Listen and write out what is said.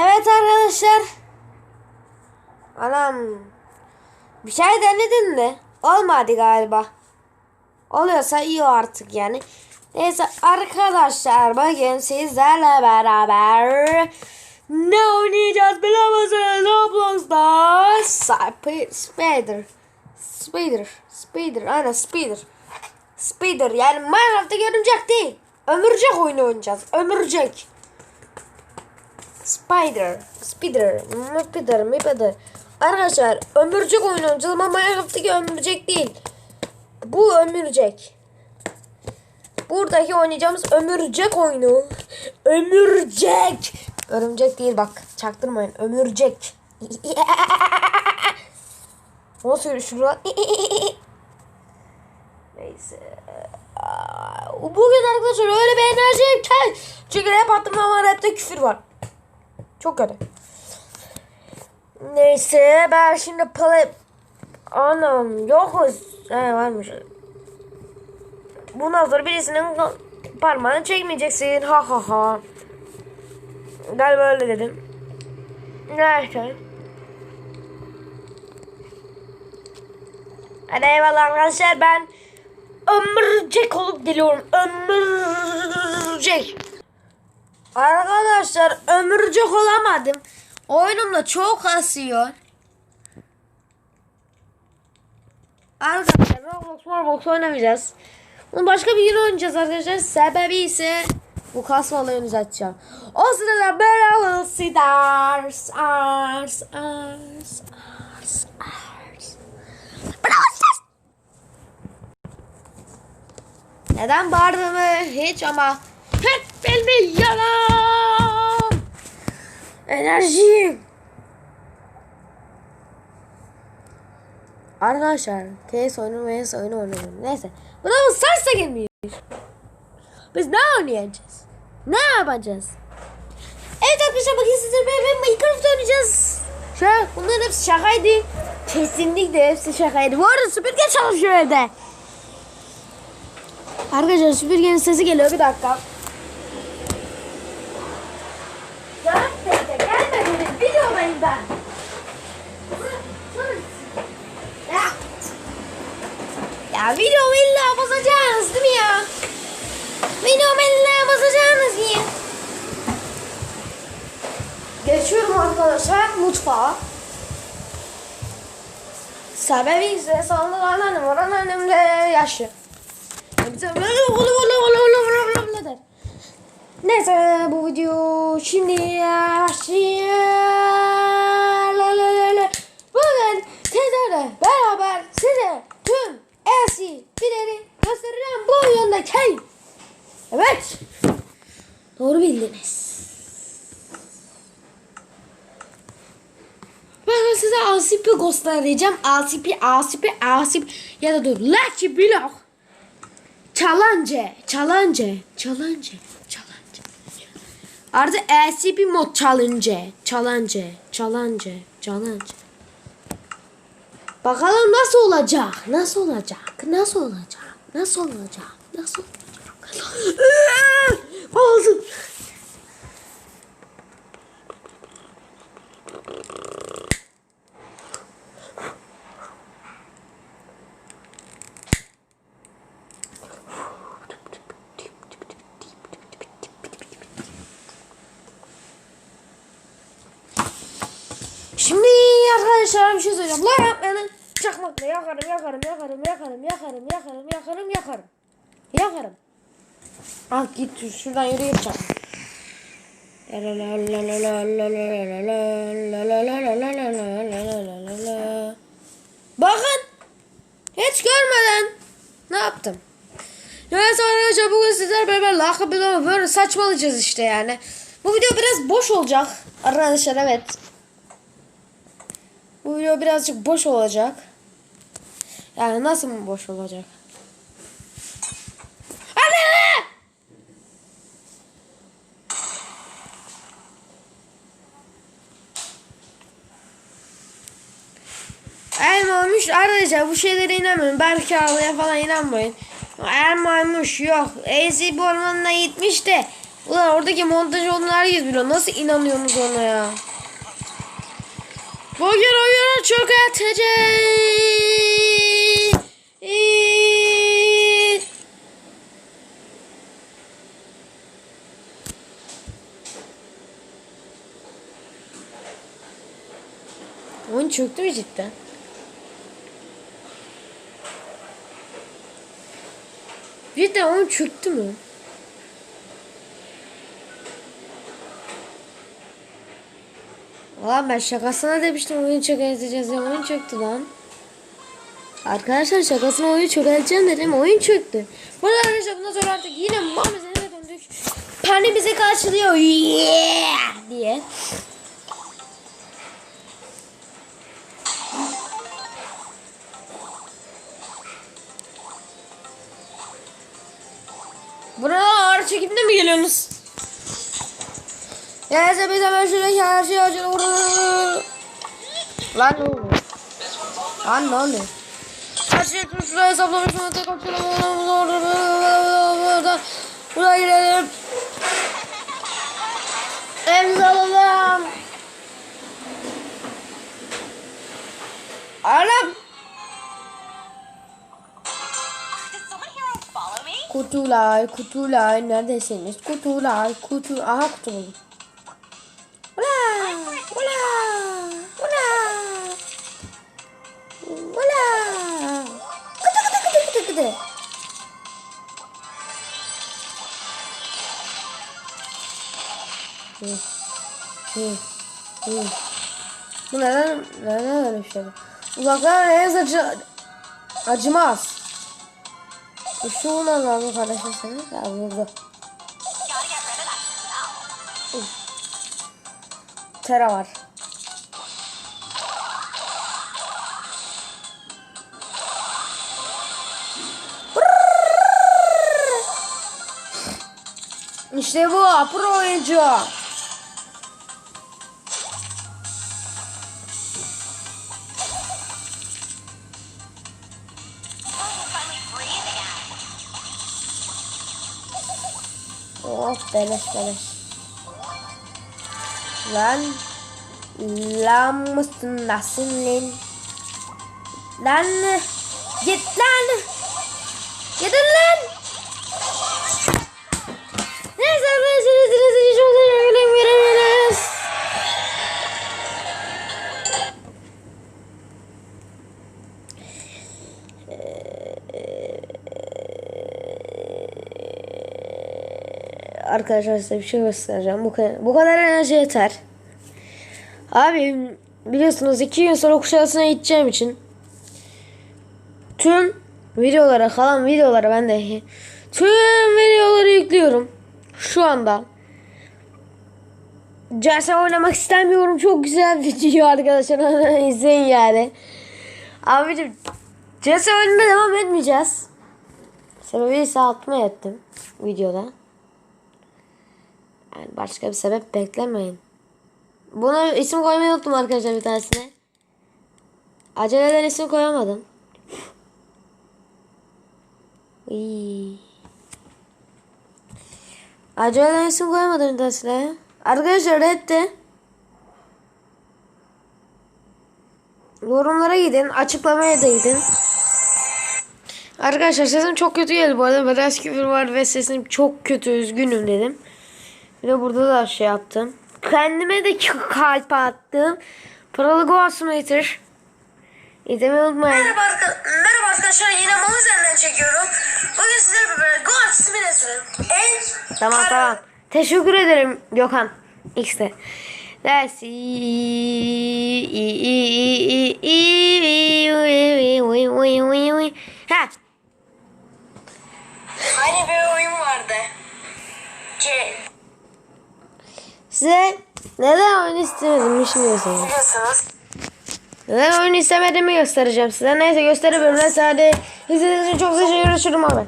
Evet arkadaşlar. Anam. Bir şey denedin mi? Olmadı galiba. Oluyorsa iyi artık yani. Neyse arkadaşlar bugün sizlerle beraber ne oynayacağız? Roblox'ta Sp- Spider. Spider. Spider. Aynen Spider. Spider yani Minecraft'ta örümcek değil. Ömürcek oyunu oynayacağız. Ömürcek. Spider. Spider. Spider. Spider. Arkadaşlar ömürcek oyunu oynayacağız ama Minecraft'taki ömürcek değil. Bu ömürcek. Buradaki oynayacağımız ömürcek oyunu. Ömürcek. Örümcek değil bak. Çaktırmayın. Ömürcek. Söyle şunu. Neyse. Bugün arkadaşlar öyle bir enerjiyim. Çünkü rap attım ama rapte küfür var. Çok kötü. Neyse ben şimdi play... Anam yokuz. He varmış. Bundan sonra birisinin parmağını çekmeyeceksin. Ha ha ha. Galiba öyle dedim. Neyse. Hadi eyvallah arkadaşlar ben ömürcek olup geliyorum. Ömürcek. Arkadaşlar ömürcek olamadım. Oyunumda çok asıyor. Arkadaşlar Roblox Roblox oynamayacağız. Bunu başka bir gün oynayacağız arkadaşlar. Sebebi ise bu kasma olayını uzatacağım. O sırada Barrel Stars Ars Ars Ars Ars Neden bağırdığımı hiç ama hep bilmiyorum. Enerjiyim. Arkadaşlar TS oyunu vs oyunu oynuyorum. Neyse. Bu sarsa gelmiyor. Biz ne oynayacağız? Ne yapacağız? Evet arkadaşlar bakın sizler beraber Minecraft oynayacağız. Şöyle bunların hepsi şakaydı. Kesinlikle hepsi şakaydı. Bu arada süpürge çalışıyor evde. Arkadaşlar süpürgenin sesi geliyor bir dakika. Ya teyze ben. Ya. Videomu illa bozacaksınız değil mi ya? Videomu illa bozacaksınız ya. Geçiyorum arkadaşlar mutfağa. Sebebi ise sandık anneannem var. Anneannem de yaşlı. Bize böyle ulu ulu ulu ulu ulu ulu der. Neyse bu video şimdi başlıyor. La la la la. Bugün sizlerle beraber size tüm SCP'leri göstereceğim bu oyundaki. Evet. Doğru bildiniz. ACP göstereceğim. ACP, ACP, ACP ya da dur. Lucky Block. Challenge, challenge, challenge, challenge. Artık ACP mod challenge, challenge, challenge, challenge. Bakalım nasıl olacak? Nasıl olacak? Nasıl olacak? Nasıl olacak? Nasıl olacak? Ağzım. Şimdi arkadaşlar bir şey söyleyeceğim. La yapmayanın çakmakla yakarım, yakarım, yakarım, yakarım, yakarım, yakarım, yakarım, yakarım. Yakarım. Al git şuradan yürü çakmak. Bakın. Hiç görmeden ne yaptım? Neyse arkadaşlar bugün sizler beraber lakabı böyle saçmalayacağız işte yani. Bu video biraz boş olacak. Arkadaşlar evet. Bu video birazcık boş olacak. Yani nasıl boş olacak? Anne! Elmaymış arkadaşlar bu şeylere inanmayın. Belki ağlaya falan inanmayın. Elmaymış yok. ACB ormanına gitmiş de Ulan oradaki montaj olduğunu herkes biliyor. Nasıl inanıyorsunuz ona ya? Bugün oyunu çok atacağız. Oyun çöktü mü cidden? Cidden oyun çöktü mü? Valla ben şakasına demiştim oyun çökerteceğiz ya oyun çöktü lan. Arkadaşlar şakasına oyun çökerteceğim dedim oyun çöktü. Burada arkadaşlar bundan sonra artık yine mamizene döndük. Pani bizi karşılıyor. Yeah! diye. Buraya ağır çekimde mi geliyorsunuz? Neyse biz hemen şuradaki her şeyi açalım. Lan ne oluyor? Lan ne? Her şeyi şuraya hesaplamış. Şunu tek açalım. Buraya girelim. Elimizi alalım. Me? Kutular, kutular neredesiniz? Kutular, kutu. Aha kutu buldum. Kıtı. Hı, hı, hı. Bu neden, neden öyle bir şey? Uzaktan en acı, acımaz. Şu vurman lazım kardeşim senin. Ya vurdu. Tera var. İşte bu pro oyuncu. Oh, beleş beleş. Lan. Lan mısın nasıl lan? Lan. Git lan. Gidin lan. Arkadaşlar size bir şey göstereceğim. Bu kadar, bu kadar enerji yeter. Abi biliyorsunuz iki gün sonra kuşadasına gideceğim için tüm videolara kalan videolara ben de tüm videoları yüklüyorum. Şu anda. CS oynamak istemiyorum. Çok güzel bir video arkadaşlar. İzleyin yani. Abicim CS oynamaya devam etmeyeceğiz. Sebebi ise atma ettim videoda. Yani başka bir sebep beklemeyin. Buna isim koymayı unuttum arkadaşlar bir tanesine. Aceleden isim koyamadım. Aceleden isim koyamadım bir tanesine. Arkadaşlar redde. Yorumlara gidin. Açıklamaya da gidin. Arkadaşlar sesim çok kötü geldi bu arada. Biraz küfür var ve sesim çok kötü. Üzgünüm dedim. De burada da şey yaptım. Kendime de kalp attım. Paralı Goa Simulator. İzlemeyi unutmayın. Merhaba, arka- merhaba arkadaşlar yine mal üzerinden çekiyorum. Bugün sizlerle beraber Goat Simulator'ın en Tamam para- tamam. Teşekkür ederim Gökhan. X'de. Let's. Ha. Hani bir oyun vardı. Ki Size neden oyun istemedim şimdi göstereyim. biliyorsunuz. Neden oyun istemediğimi göstereceğim size. Neyse gösterebilirim. Neyse hadi. İzlediğiniz için çok teşekkür ederim abi.